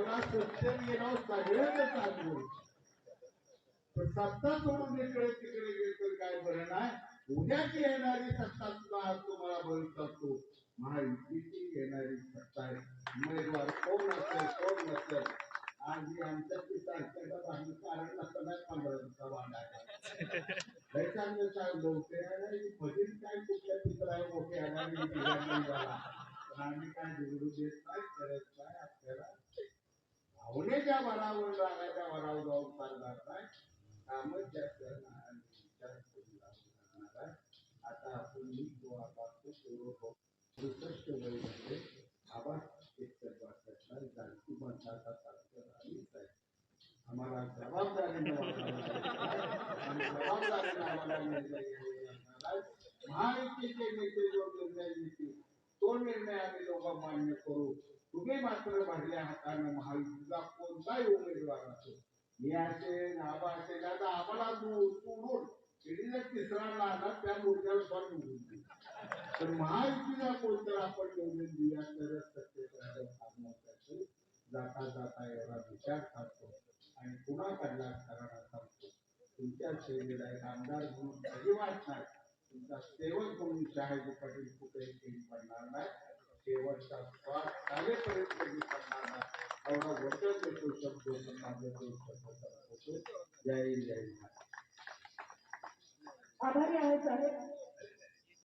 देवाला सत्तेत गेलो सगळ्यांना चालू पण सत्ता सोडून इकडे तिकडे गेलं काय बरं नाही? उद्याची येणारी सत्ता सुद्धा आज तुम्हाला बळी करतो महायुतीची येणारी सत्ता आहे. उमेदवार कोण असेल कोण नसेल? आणि आमच्याशी आमच्या ती सारख्याचा भांडण कारण नसताना पंधरा दिवसा वाढायला लय चांगलं चाललं होते आणि भजन काय कुठल्या चित्राला मोठे आल्याने आम्ही काय बिघडू देत नाही करत काय आपल्याला भावनेच्या वरावर रागाच्या वरावर जाऊन चालणार नाही. कामच जास्त विचार लागणार आता आपण मी आवाज एकतर माणसाचा आहे. आम्हाला जबाबदारीने जबाबदारीने आम्हाला निर्णय घ्यावे महायुतीचे नेते जो निर्णय घेतील. तो निर्णय आम्ही लोक मान्य करू. तुम्ही मात्र भरल्या हाताने महायुतीचा कोणताही उमेदवार असो मी असेल आबा असेल आता आम्हाला तू शिडीला तिसरा लागला त्या मुद्द्यावर स्वामी निवडून देऊ. पण महायुतीला कोणतर आपण निवडून दिल्या तरच सत्तेत थांबवण्यासाठी जाता जाता एवढा विचार करतो आणि पुन्हा कडला करायला सांगतो तुमच्या शैलीला एक आमदार म्हणून अजिबात नाही तुमचा सेवक म्हणून शहाजी पाटील कुठेही पडणार नाही. शेवटचा श्वास कालेपर्यंत कमी पडणार एवढा वचन देतो शब्द माझ्या शब्द जय जय आभारी आहे साहेब.